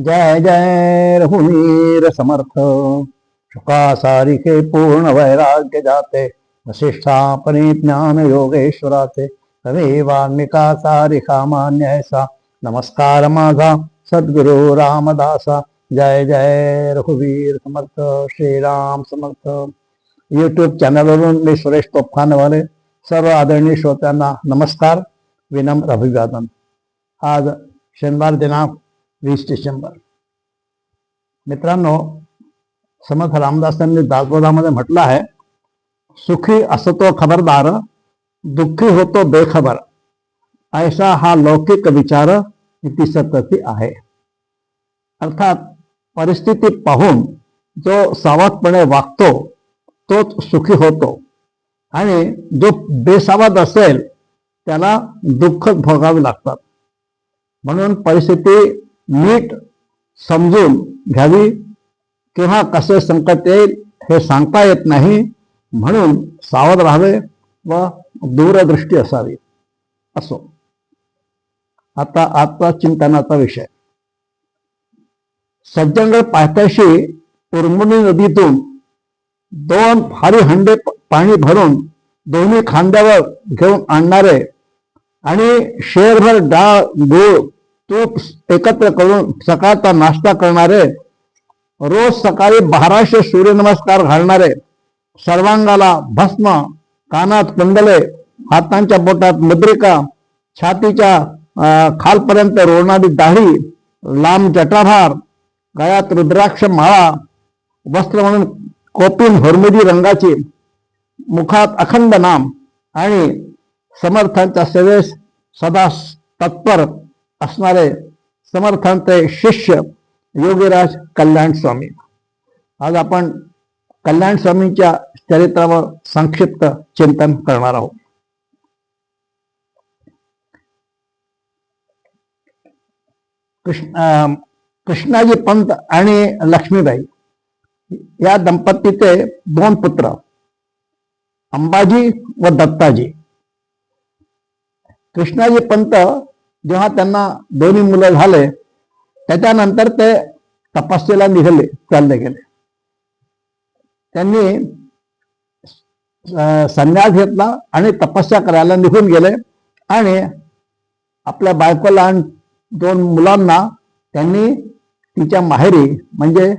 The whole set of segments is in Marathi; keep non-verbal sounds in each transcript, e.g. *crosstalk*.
जय जय रघुवीर समर्थ. शुका सारिके पूर्ण वैराग्य जाते. वशिष्ठापने ज्ञान योगेश्वराचे तवे वाल्मिका सारिका मान्य ऐसा नमस्कार माझा सद्गुरु रामदासा. जय जय रघुवीर समर्थ. श्रीराम समर्थ. यूट्यूब चॅनलवरून मी सुरेश तोफखानवाले. सर्व आदरणीय श्रोत्यांना नमस्कार. विनम्र अभिवादन. आज शनिवार दिनांक वीस डिसेंबर. मित्रांनो समर्थ रामदासांनी दासबोधामध्ये म्हटलं आहे सुखी असतो खबरदार दुःखी होतो बेखबर. ऐसा हा लौकिक विचार इति सतती आहे. अर्थात परिस्थिती पाहून जो सावधपणे वागतो तोच सुखी होतो. आणि जो बेसावध असेल त्याला दुःख भोगावी लागतात. म्हणून परिस्थिती नीट समजून घ्यावी. केव्हा कसे संकट येईल हे सांगता येत नाही. म्हणून सावध राहावे व दूरदृष्टी असावी. असो. आता आजचा चिंतनाचा विषय. सज्जनगड पायथ्याशी उर्मणी नदीतून दोन भारी हंडे पाणी भरून दोन्ही खांद्यावर घेऊन आणणारे आणि शेरभर डाळ गूळ तूप एकत्र करून सकाळचा नाश्ता करणारे रोज सकाळी बाराशे सूर्यनमस्कार घालणारे सर्वांगाला भस्म कानात कुंडले हातांच्या बोटात मुद्रिका छातीच्या खालपर्यंत रोवणारी दाढी लांब जटाभार गळ्यात रुद्राक्ष माळा वस्त्र म्हणून कोपिन हरमुदी रंगाची मुखात अखंड नाम आणि समर्थांच्या सेवेस सदा तत्पर असणारे समर्थांचे शिष्य योगीराज कल्याण स्वामी. आज आपण कल्याण स्वामींच्या चरित्रावर संक्षिप्त चिंतन करणार आहोत. कृष्ण अं, कृष्णाजी पंत आणि लक्ष्मीबाई या दंपतीचे दोन पुत्र अंबाजी व दत्ताजी. कृष्णाजी पंत जेव्हा त्यांना दोन्ही मुलं झाले त्याच्यानंतर ते तपस्येला निघाले चालले गेले. त्यांनी संन्यास घेतला आणि तपस्या करायला निघून गेले आणि आपल्या बायकोला आणि दोन मुलांना त्यांनी तिच्या माहेरी म्हणजे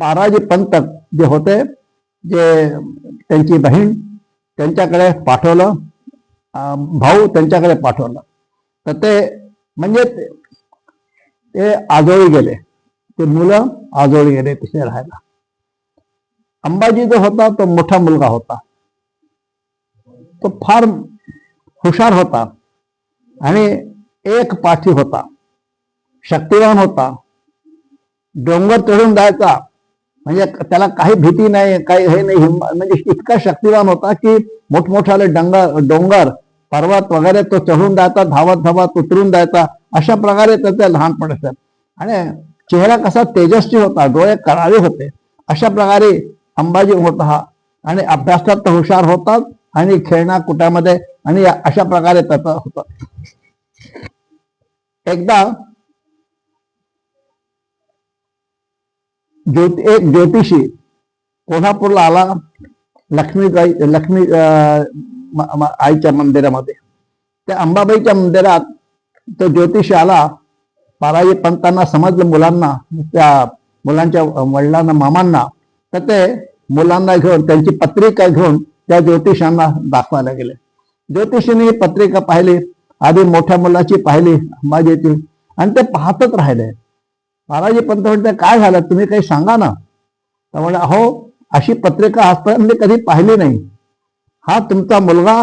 पाराजी पंत जे होते जे त्यांची बहीण त्यांच्याकडे पाठवलं भाऊ त्यांच्याकडे पाठवलं. तर ते म्हणजे ते- आजोळी गेले. ते मुलं आजोळी गेले तिथे राहायला. अंबाजी जो होता तो मोठा मुलगा होता. तो फार हुशार होता आणि एक पाठी होता. शक्तिवान होता. डोंगर चढून जायचा. म्हणजे त्याला काही भीती नाही काही हे नाही. म्हणजे इतका शक्तिवान होता की मोठमोठाले डंगर डोंगर पर्वत वगैरे तो चढून जायचा धावत धावत उतरून जायचा अशा प्रकारे त्याचे असतात आणि चेहरा कसा तेजस्वी होता डोळे कराळे होते अशा प्रकारे अंबाजी होता हा. आणि अभ्यासात तर हुशार होतात आणि खेळण्या कुटामध्ये आणि अशा प्रकारे त्याचा होता. एकदा ज्योति एक ज्योतिषी कोल्हापूरला आला लक्ष्मीबाई लक्ष्मी अं, आईच्या मंदिरामध्ये. त्या अंबाबाईच्या मंदिरात तो ज्योतिष आला. पाराई पंतांना समजलं मुलांना त्या मुलांच्या वडिलांना मामांना. तर ते मुलांना घेऊन त्यांची पत्रिका घेऊन त्या ज्योतिषांना दाखवायला गेले. ज्योतिषीने ही पत्रिका पाहिली आधी मोठ्या मुलाची पाहिली अंबाजीची आणि ते पाहतच राहिले. बालाजी पंत म्हणते काय झालं? तुम्ही काही सांगा ना. तर म्हणजे अहो अशी पत्रिका आजपर्यंत मी कधी पाहिली नाही. हा तुमचा मुलगा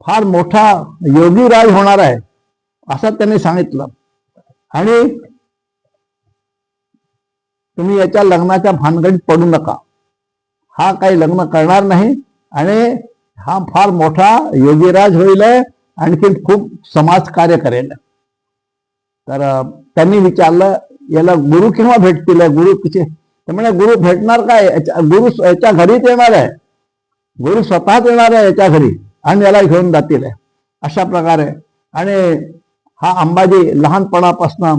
फार मोठा योगीराज होणार आहे असं त्यांनी सांगितलं. आणि तुम्ही याच्या लग्नाच्या भानगडीत पडू नका. हा काही लग्न करणार नाही आणि हा फार मोठा योगीराज होईल आणखी खूप समाजकार्य करेल तर त्यांनी विचारलं याला गुरु केव्हा भेटतील गुरु तिचे तर म्हणे गुरु भेटणार काय? याच्या- गुरु याच्या घरीच येणार आहे. गुरु स्वतःच येणार आहे याच्या घरी आणि याला घेऊन जातील अशा प्रकारे. आणि हा अंबाजी लहानपणापासून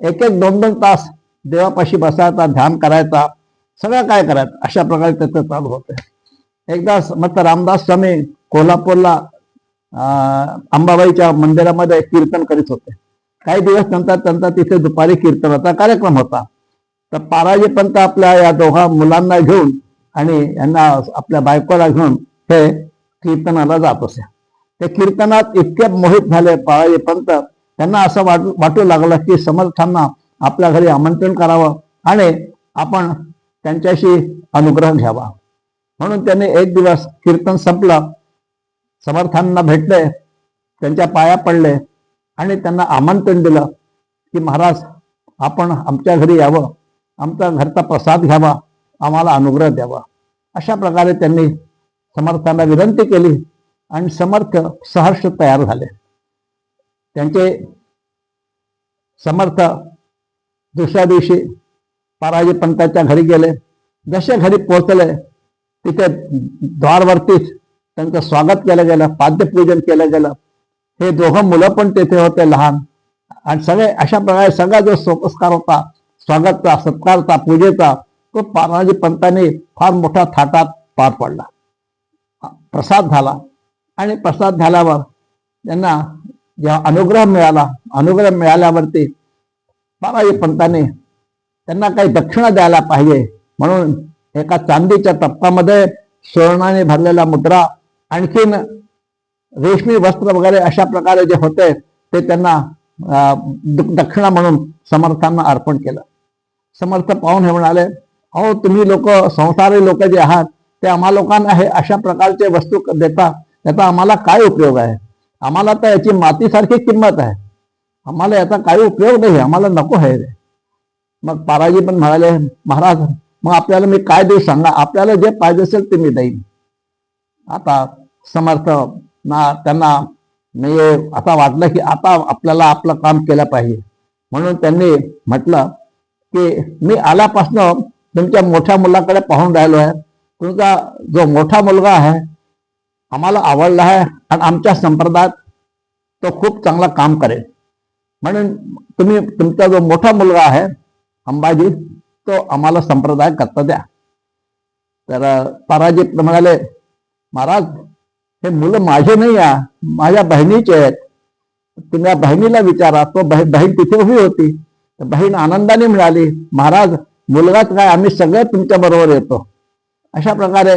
एक एक दोन दोन तास देवापाशी बसायचा ध्यान करायचा सगळं काय करायचं अशा प्रकारे त्याचं चालू होतं. एकदा मग रामदास स्वामी कोल्हापूरला अं, अंबाबाईच्या मंदिरामध्ये कीर्तन करीत होते. काही दिवस नंतर त्यांचा तिथे दुपारी कीर्तनाचा कार्यक्रम होता. तर पाराजी पंत आपल्या या दोघा मुलांना घेऊन आणि यांना आपल्या बायकोला घेऊन हे कीर्तनाला जात असे. ते कीर्तनात इतके मोहित झाले पाराजी पंत त्यांना असं वाट वाटू लागलं की समर्थांना आपल्या घरी आमंत्रण करावं आणि आपण त्यांच्याशी अनुग्रह घ्यावा. म्हणून त्यांनी एक दिवस कीर्तन संपलं. समर्थांना भेटले त्यांच्या पाया पडले आणि त्यांना आमंत्रण दिलं की महाराज आपण आमच्या घरी यावं आमचा घरचा प्रसाद घ्यावा. आम्हाला अनुग्रह द्यावा. अशा प्रकारे त्यांनी समर्थांना विनंती केली आणि समर्थ सहर्ष तयार झाले. त्यांचे समर्थ दुसऱ्या दिवशी पाराजी पंताच्या घरी गेले. जसे घरी पोहोचले तिथे द्वारवरतीच त्यांचं स्वागत केलं गेलं पाद्यपूजन केलं गेलं. हे दोघं मुलं पण तेथे होते लहान. आणि सगळे अशा प्रकारे सगळा जो सोपस्कार होता स्वागतचा सत्कारचा पूजेचा तो पाराजी पंतांनी फार मोठ्या थाटात पार पडला. प्रसाद झाला. आणि प्रसाद झाल्यावर त्यांना जेव्हा अनुग्रह मिळाला अनुग्रह मिळाल्यावरती बाबाजी पंतांनी त्यांना काही दक्षिणा द्यायला पाहिजे. म्हणून एका चांदीच्या टप्प्यामध्ये सुवर्णाने भरलेला मुद्रा आणखीन रेशमी वस्त्र वगैरे अशा प्रकारे जे होते ते त्यांना द- दक्षिणा म्हणून समर्थांना अर्पण केलं. समर्थ पाहून हे म्हणाले अहो तुम्ही लोक संसारी लोक जे आहात ते आम्हा लोकांना हे अशा प्रकारचे वस्तू देता याचा आम्हाला काय उपयोग आहे? आम्हाला तर याची मातीसारखी किंमत आहे. आम्हाला याचा काही उपयोग नाही आम्हाला नको आहे रे मग पाराजी पण म्हणाले महाराज मग आपल्याला मी काय देऊ सांगा? आपल्याला जे पाहिजे असेल ते मी देईन. आता समर्थ ना त्यांना मी आता वाटलं की आता आपल्याला आपलं काम केलं पाहिजे. म्हणून त्यांनी म्हटलं की मी आल्यापासनं तुमच्या मोठ्या मुलाकडे पाहून राहिलो आहे. तुमचा जो मोठा मुलगा आहे आम्हाला आवडला आहे आणि आमच्या संप्रदायात तो खूप चांगला काम करेल. म्हणून तुम्ही तुमचा जो मोठा मुलगा आहे अंबाजी तो आम्हाला संप्रदाय करता द्या. तर ताराजी म्हणाले महाराज हे मुलं माझे नाही या माझ्या बहिणीचे आहेत. तुम्ही या बहिणीला विचारा तो बहीण बहीण तिथे उभी होती. तर बहीण आनंदाने मिळाली महाराज मुलगाच काय आम्ही सगळे तुमच्या बरोबर येतो. अशा प्रकारे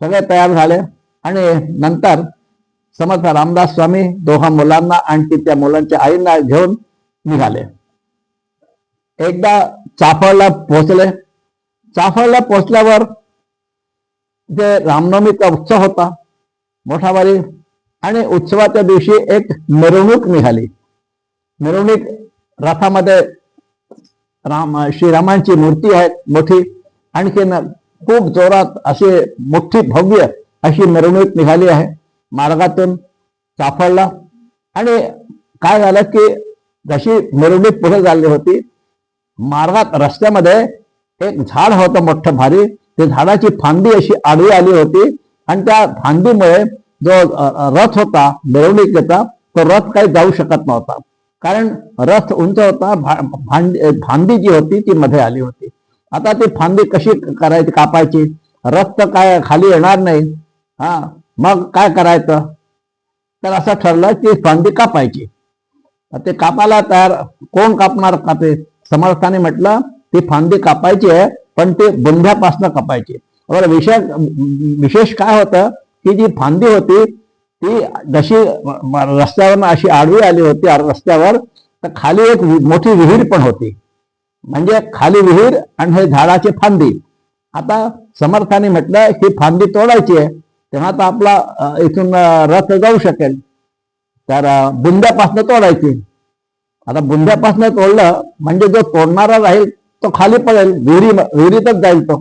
सगळे तयार झाले. आणि नंतर समर्थ रामदास स्वामी दोघा मुलांना आणि त्या मुलांच्या आईंना घेऊन निघाले. एकदा चाफळला पोहोचले. चाफळला पोहोचल्यावर जे रामनवमीचा उत्सव होता. मोठा वारी. आणि उत्सवाच्या दिवशी एक मिरवणूक निघाली. मिरवणूक रथामध्ये राम श्रीरामांची मूर्ती आहे मोठी. आणखीन खूप जोरात अशी मोठी भव्य अशी मिरवणूक निघाली आहे मार्गातून सापडला आणि काय झालं की जशी मिरवणूक पुढे झाली होती मार्गात रस्त्यामध्ये एक झाड होतं मोठं भारी. ते झाडाची फांदी अशी आडवी आली होती आणि त्या फांदीमुळे जो रथ होता मिरवणुकीचा तो रथ काही जाऊ शकत नव्हता. कारण रथ उंच होता भांडी फांदी जी होती ती मध्ये आली होती. आता ती फांदी कशी करायची कापायची? रथ तर काय खाली येणार नाही. हा मग काय करायचं? तर असं ठरलं की फांदी कापायची. ते कापायला तयार कोण कापणार कापे समर्थाने म्हटलं ती फांदी कापायची आहे पण ते बुंध्यापासनं कापायची. बरं विशेष विशेष काय होतं? की जी फांदी होती ती जशी रस्त्यावर अशी आडवी आली होती रस्त्यावर तर खाली एक मोठी विहीर पण होती. म्हणजे खाली विहीर आणि हे झाडाची फांदी. आता समर्थाने म्हटलं ही फांदी तोडायची आहे. तेव्हा तर आपला इथून रथ जाऊ शकेल. तर बुंद्यापासनं तोडायची. आता बुंद्यापासनं तोडलं म्हणजे जो तोडणारा राहील तो खाली पडेल विहिरी विहिरीतच जाईल तो.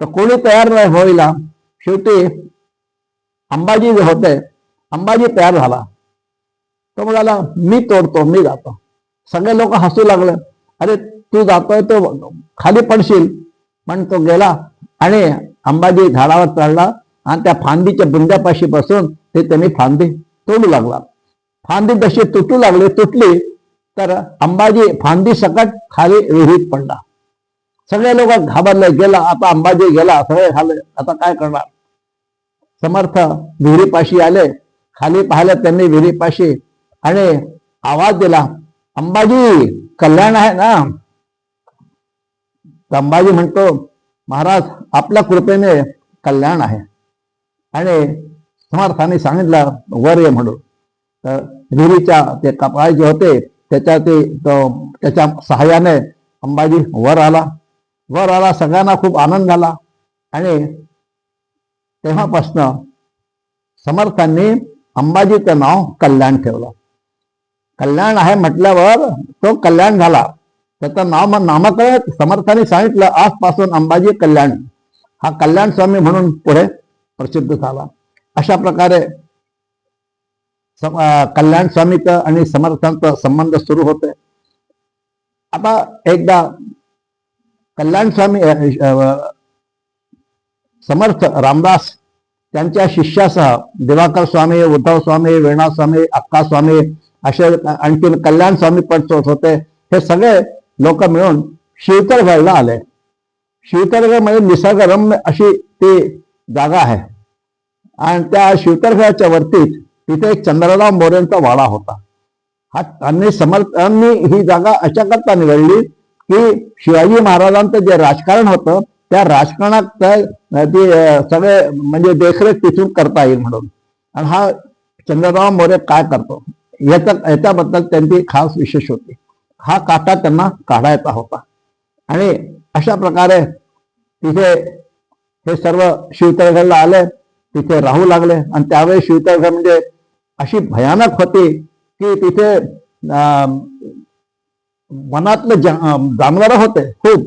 तर कोणी तयार नाही होईला शेवटी अंबाजी जे होते अंबाजी तयार झाला. तो म्हणाला मी तोडतो मी जातो. सगळे लोक हसू लागले. अरे तू जातोय तो खाली पडशील. पण तो गेला. आणि अंबाजी झाडावर चढला आणि त्या फांदीच्या बुंद्यापाशी बसून ते त्यांनी फांदी तोडू लागला. फांदी जशी तुटू लागली तुटली तर अंबाजी फांदी सकट खाली विहिरीत पडला. सगळे लोक घाबरले गेला आता अंबाजी गेला सगळे झाले आता काय करणार? समर्थ विहिरीपाशी आले. खाली पाहिलं त्यांनी विहिरीपाशी. आणि आवाज दिला अंबाजी कल्याण आहे ना? तर अंबाजी म्हणतो महाराज आपल्या कृपेने कल्याण आहे. आणि समर्थाने सांगितलं वर ये म्हणून. तर विहिरीच्या ते कपाळ जे होते त्याच्या ते त्याच्या सहाय्याने अंबाजी वर आला. वर आला सगळ्यांना खूप आनंद झाला. आणि तेव्हापासनं समर्थांनी अंबाजीचं नाव कल्याण ठेवलं. कल्याण आहे म्हटल्यावर तो कल्याण झाला. त्याचं नाव मग नामकरण समर्थाने सांगितलं. आजपासून अंबाजी कल्याण. हा कल्याण स्वामी म्हणून पुढे प्रसिद्ध झाला. अशा प्रकारे कल्याण स्वामीचं आणि समर्थांचा संबंध सुरू होते. आता एकदा कल्याण स्वामी समर्थ रामदास त्यांच्या शिष्यासह दिवाकर स्वामी उद्धव स्वामी वेणा स्वामी अक्का स्वामी असे आणखीन कल्याण स्वामी पण होते. हे सगळे लोक मिळून शिवतरगडला आले. शिवतरगड म्हणजे निसर्गरम्य अशी ती जागा आहे. आणि त्या शिवतरगडाच्या वरतीच तिथे एक चंद्रराव मोरेंचा वाडा होता. हा त्यांनी समर्थांनी ही जागा अशा निवडली की शिवाजी महाराजांचं जे राजकारण होतं त्या राजकारणात त्या- सगळे म्हणजे देखरेख तिथून करता येईल म्हणून. आणि हा चंद्रराव मोरे काय करतो? याचा याच्याबद्दल त्यांची खास विशेष होती. हा काटा त्यांना काढायचा होता. आणि अशा प्रकारे तिथे हे सर्व शिवतळगडला आले तिथे राहू लागले. आणि त्यावेळी शिवतळगड म्हणजे अशी भयानक होती की तिथे अं, वनातले जानवर होते खूप.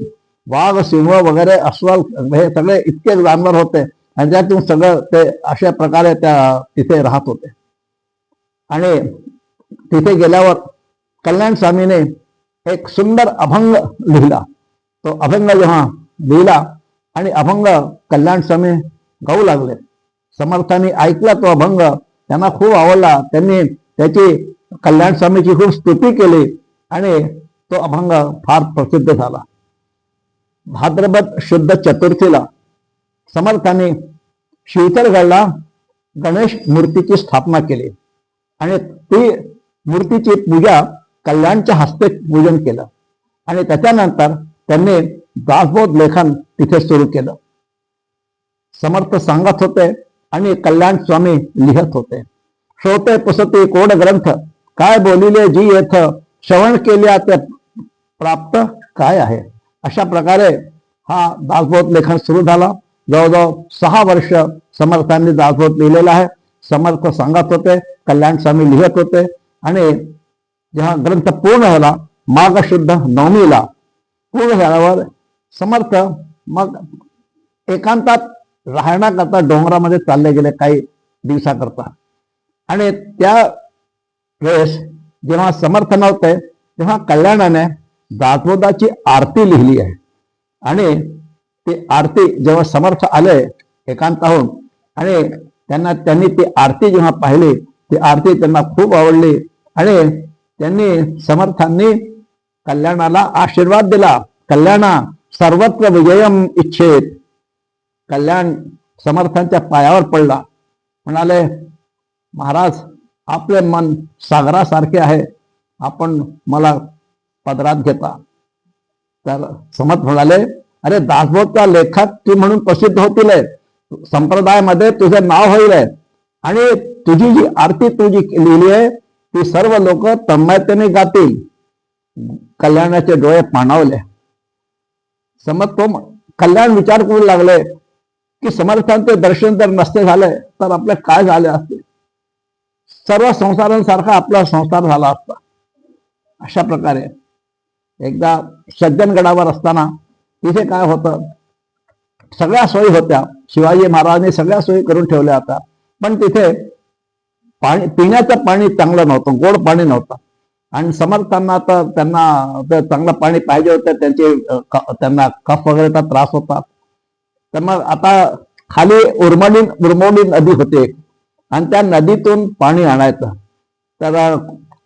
वाघ सिंह वगैरे अस्वल हे सगळे इतके जानवर होते. आणि त्यातून सगळं ते अशा प्रकारे त्या तिथे राहत होते. आणि तिथे गेल्यावर कल्याण स्वामीने एक सुंदर अभंग लिहिला. तो अभंग जेव्हा लिहिला आणि अभंग कल्याण स्वामी गाऊ लागले. समर्थांनी ऐकला तो अभंग. त्यांना खूप आवडला. त्यांनी त्याची कल्याण स्वामीची खूप स्तुती केली आणि तो अभंग फार प्रसिद्ध झाला. भाद्रपद शुद्ध चतुर्थीला समर्थाने शिवतरगडला गणेश मूर्तीची स्थापना केली आणि ती मूर्तीची पूजा कल्याणच्या हस्ते पूजन केलं आणि त्याच्यानंतर त्यांनी दासबोध लेखन तिथे सुरू केलं. समर्थ सांगत होते आणि कल्याण स्वामी लिहत होते. श्रोते पुसते कोड ग्रंथ काय बोलिले जी येथ श्रवण केल्या ते प्राप्त काय आहे? अशा प्रकारे हा दासबोध लेखन सुरू झाला. जवळजवळ सहा वर्ष समर्थांनी दासबोध लिहिलेला आहे. समर्थ सांगत होते कल्याण स्वामी लिहत होते आणि जेव्हा ग्रंथ पूर्ण झाला मागशुद्ध नवमीला पूर्ण झाल्यावर समर्थ मग एकांतात राहण्याकरता डोंगरामध्ये चालले गेले काही दिवसाकरता. आणि त्या वेळेस जेव्हा समर्थ नव्हते तेव्हा कल्याणाने दासबोधाची आरती लिहिली आहे. आणि ती आरती जेव्हा समर्थ आले एकांताहून आणि त्यांना त्यांनी ती आरती जेव्हा पाहिली ती आरती त्यांना खूप आवडली. आणि त्यांनी समर्थांनी कल्याणाला आशीर्वाद दिला. कल्याणा सर्वत्र विजयम इच्छेत. कल्याण समर्थांच्या पायावर पडला. म्हणाले महाराज आपले मन सागरासारखे आहे. आपण मला पदरात घेता. तर समत म्हणाले अरे दासबोधचा लेखक तू म्हणून प्रसिद्ध होतील संप्रदायामध्ये तुझं नाव होईल आणि तुझी जी आरती तू जी लिहिली आहे ती सर्व लोक तन्मयतेने गातील. कल्याणाचे डोळे पाणावले. समज तो कल्याण विचार करू लागले की समर्थांचे दर्शन जर नसते झाले तर आपले काय झाले असते? सर्व संसारांसारखा आपला संसार झाला असता. अशा प्रकारे एकदा सज्जनगडावर असताना तिथे काय होतं? सगळ्या सोयी होत्या. शिवाजी महाराजांनी सगळ्या सोयी करून ठेवल्या होत्या. पण तिथे पाणी पिण्याचं पाणी चांगलं नव्हतं गोड पाणी नव्हतं. आणि समर्थांना तर त्यांना चांगलं पाणी पाहिजे होतं त्यांचे त्यांना कफ वगैरेचा त्रास होता. तर मग आता खाली उर्मडी उर्मोडी नदी होते आणि त्या नदीतून पाणी आणायचं. तर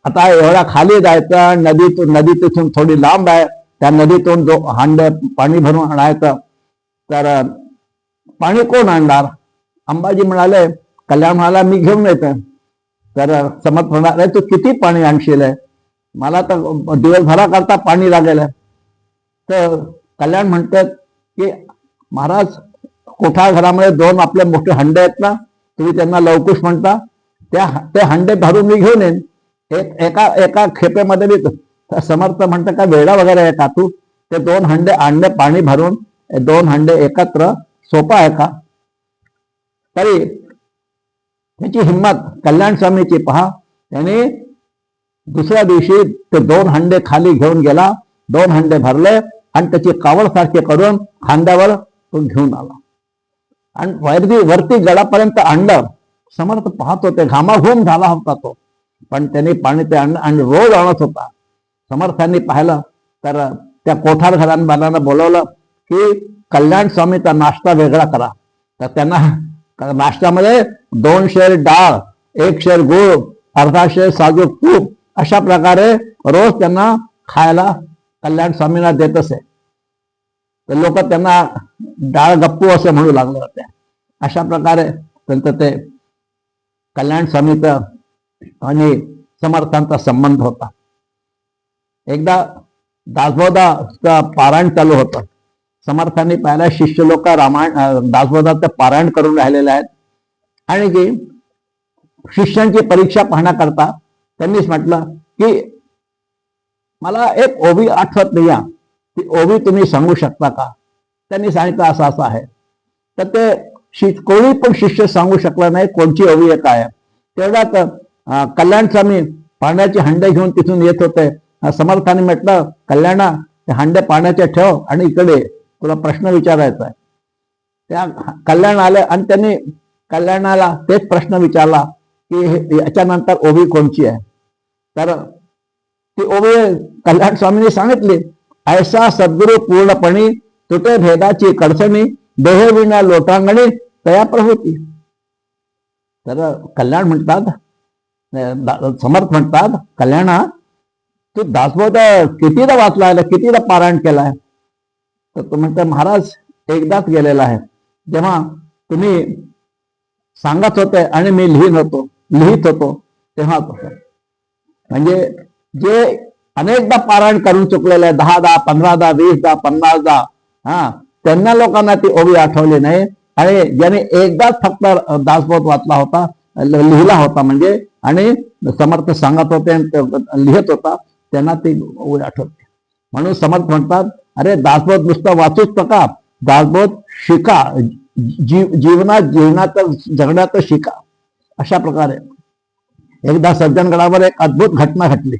आता एवढा खाली जायचं नदीतून नदी तिथून थोडी लांब आहे. त्या नदीतून जो हांड पाणी भरून आणायचं तर पाणी कोण आणणार? अंबाजी म्हणाले कल्याण म्हणाला मी घेऊन येते. तर समज समर्थ म्हणाले तू किती पाणी आणशील आहे? मला तर दिवसभराकरता पाणी लागेल तर कल्याण म्हणतात की महाराज कोठा घरामध्ये दोन आपले मोठे हंडे आहेत ना? तुम्ही त्यांना लवकुश म्हणता. त्या ते हंडे भरून मी घेऊन येईन. एक एका एका खेपेमध्ये मी समर्थ म्हणतं का वेळा वगैरे आहे का तू? ते दोन हंडे अंडे पाणी भरून दोन हंडे एकत्र सोपा आहे का? तरी त्याची हिंमत कल्याण स्वामीची पहा. त्याने दुसऱ्या दिवशी ते दोन हंडे खाली घेऊन गेला दोन हंडे भरले आणि त्याची कावड सारखे करून खांद्यावर तो घेऊन आला. आणि वरती वरती गडापर्यंत आणलं. समर्थ पाहत होते घामाघूम झाला होता तो. पण त्यांनी पाणी ते आणलं आणि रोज आणत होता. समर्थांनी पाहिलं तर त्या कोठार घरांबालांना बोलवलं की कल्याण स्वामीचा नाश्ता वेगळा करा. तर त्यांना *laughs* नाश्त्यामध्ये दोन शेर डाळ एक शेर गुळ अर्धा शेर साजू तूप अशा प्रकारे रोज त्यांना खायला कल्याण स्वामींना देत असे. तर लोक त्यांना डाळ गप्पू असे म्हणू लागले होते. अशा प्रकारे त्यांचं ते कल्याण स्वामीचं आणि समर्थांचा संबंध होता. एकदा दासबोधाचं पारायण चालू होतं. समर्थांनी पाहिला शिष्य लोक रामायण दासबोधाचं पारायण करून राहिलेले आहेत. आणि की शिष्यांची परीक्षा पाहण्याकरता त्यांनीच म्हटलं की मला एक ओवी आठवत नाही या ती ओवी तुम्ही सांगू शकता का? त्यांनी सांगितलं असं असं आहे. तर ते कोणी पण शिष्य सांगू शकला नाही कोणची ओवी आहे काय आहे. तेवढ्यात कल्याण स्वामी पाण्याची हंडे घेऊन तिथून येत होते. समर्थाने म्हटलं कल्याणा ते हंडे पाण्याचे ठेव आणि इकडे तुला प्रश्न विचारायचा आहे. त्या कल्याण आले आणि त्यांनी कल्याणाला तेच प्रश्न विचारला की याच्यानंतर ओवी कोणची आहे? तर ती ओवी कल्याण स्वामींनी सांगितली ऐसा सद्गुरु पूर्णपणे तुटे भेदाची कडचणी देहविना लोटांगणी तया प्रभूती. तर कल्याण म्हणतात समर्थ म्हणतात कल्याणा तू दासबोध कितीदा वाचलाय कितीदा पारायण केलाय तर तो म्हणतो महाराज एकदाच गेलेला आहे. जेव्हा तुम्ही सांगत होते आणि मी लिहित होतो लिहित होतो तेव्हा म्हणजे जे अनेकदा पारायण करून चुकलेले दहा दहा पंधरा दहा वीस दहा पन्नास दहा हा त्यांना लोकांना ती ओवी आठवली नाही. आणि ज्याने एकदाच फक्त दासबोध वाचला होता लिहिला होता म्हणजे आणि समर्थ सांगत होते आणि लिहित होता त्यांना ती ओवी आठवते. म्हणून समर्थ म्हणतात अरे दासबोध नुसतं वाचूच नका. दासबोध शिका. जीव जीवनात जीवनात जगण्यात शिका. अशा प्रकारे एकदा सज्जनगडावर एक अद्भुत घटना घडली.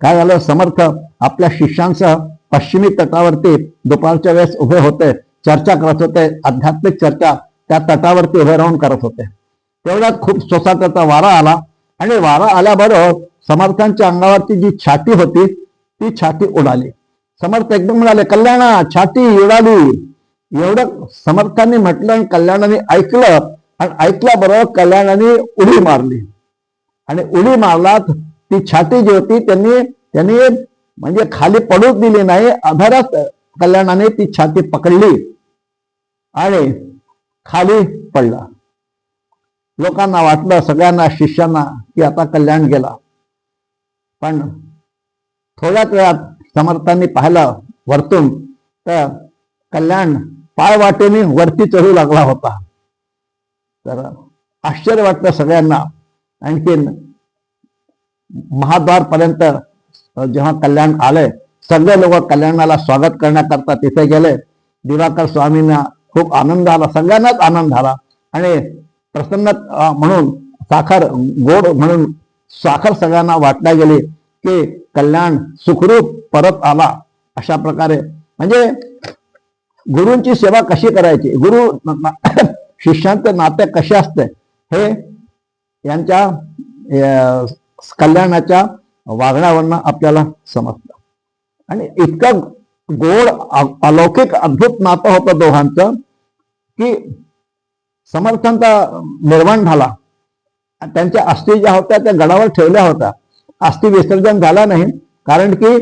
काय झालं? समर्थ आपल्या शिष्यांसह पश्चिमी तटावरती दुपारच्या वेळेस उभे होते चर्चा करत होते आध्यात्मिक चर्चा त्या तटावरती उभे राहून करत होते. तेवढ्यात खूप सोसाट्याचा वारा आला. आणि वारा आल्याबरोबर समर्थांच्या अंगावरची जी छाती होती ती छाती उडाली. समर्थ एकदम म्हणाले कल्याणा छाती उडाली. एवढं समर्थांनी म्हटलं आणि कल्याणाने ऐकलं आणि ऐकल्याबरोबर कल्याणाने उडी मारली. आणि उडी मारलात ती छाती जी होती त्यांनी त्यांनी म्हणजे खाली पडूच दिली नाही आधारात कल्याणाने ती छाती पकडली आणि खाली पडला. लोकांना वाटलं सगळ्यांना शिष्यांना की आता कल्याण गेला. पण थोड्याच वेळात समर्थांनी पाहिलं वरतून तर कल्याण पाय वाटेने वरती चढू लागला होता. तर आश्चर्य वाटलं सगळ्यांना. आणखीन महाद्वार पर्यंत जेव्हा कल्याण आले सगळे लोक कल्याणाला स्वागत करण्याकरता तिथे गेले. दिवाकर स्वामींना खूप आनंद आला सगळ्यांनाच आनंद झाला. आणि प्रसन्न म्हणून साखर गोड म्हणून साखर सगळ्यांना वाटल्या गेली की कल्याण सुखरूप परत आला. अशा प्रकारे. म्हणजे गुरूंची सेवा कशी करायची? गुरु *coughs* शिष्यांचं नाते कसे असते? हे यांच्या कल्याणाच्या वागण्यावरनं आपल्याला समजतं. आणि इतकं गोड अलौकिक अद्भुत नातं होतं दोघांचं की समर्थांचा निर्माण झाला. त्यांच्या अस्थि ज्या होत्या त्या गडावर ठेवल्या होत्या. अस्थि विसर्जन झाला नाही. कारण की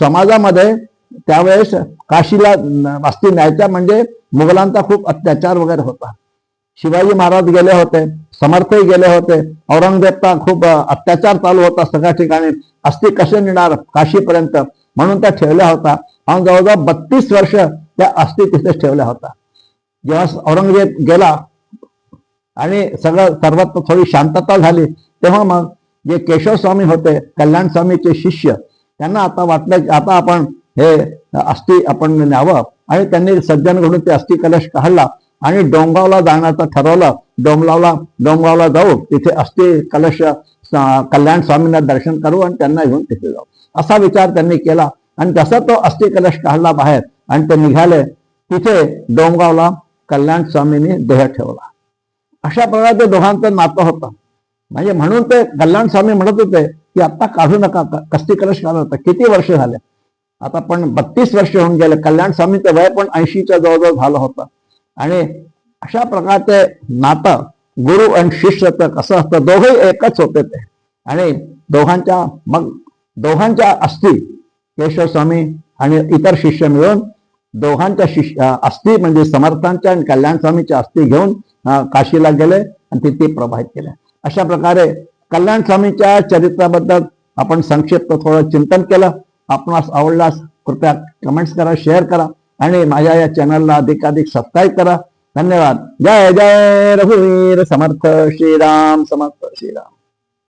समाजामध्ये त्यावेळेस काशीला अस्थि न्यायच्या म्हणजे मुघलांचा खूप अत्याचार वगैरे होता. शिवाजी महाराज गेले होते समर्थही गेले होते. औरंगजेबचा खूप अत्याचार चालू होता सगळ्या ठिकाणी. अस्थि कसे नेणार काशीपर्यंत? म्हणून त्या ठेवल्या होता. आणि जवळजवळ बत्तीस वर्ष त्या अस्थि तिथे ठेवल्या होत्या. जेव्हा औरंगजेब गेला आणि सगळं सर्वात थोडी शांतता झाली. तेव्हा मग जे केशव स्वामी होते कल्याण स्वामीचे शिष्य त्यांना आता वाटलं की आता आपण हे अस्थि आपण न्यावं. आणि त्यांनी सज्जन घडून ते अस्थि कलश काढला आणि डोंगावला जाण्याचं ठरवलं. डोंगरावला डोंगावला जाऊ तिथे अस्थि कलश कल्याण स्वामींना दर्शन करू आणि त्यांना घेऊन तिथे जाऊ. असा विचार त्यांनी केला. आणि जसा तो अस्थि कलश काढला बाहेर आणि ते निघाले तिथे डोंगावला कल्याण स्वामींनी देह ठेवला. अशा प्रकारे ते दोघांचं नातं होतं. म्हणजे म्हणून ते कल्याण स्वामी म्हणत होते की आता काढू नका कस्ती कलश काढू किती वर्ष झाले? आता पण बत्तीस वर्ष होऊन गेले. कल्याण स्वामीचं वय पण ऐंशीच्या जवळजवळ झालं होतं. आणि अशा प्रकारचे नातं गुरु आणि शिष्याचं कसं असतं? दोघंही एकच होते ते. आणि दोघांच्या मग दोघांच्या अस्थी केशव स्वामी आणि इतर शिष्य मिळून दोघांच्या शिष्य अस्थि अस्थी म्हणजे समर्थांच्या आणि कल्याण स्वामीच्या अस्थी घेऊन काशीला गेले आणि तिथे प्रभावित केले. अशा प्रकारे कल्याण स्वामीच्या चरित्राबद्दल आपण संक्षिप्त थोडं चिंतन केलं. आपणास आवडलास कृपया कमेंट्स करा शेअर करा आणि माझ्या या चॅनलला अधिकाधिक सबस्क्राईब करा. धन्यवाद. जय जय रघुवीर. समर्थ श्रीराम समर्थ श्रीराम.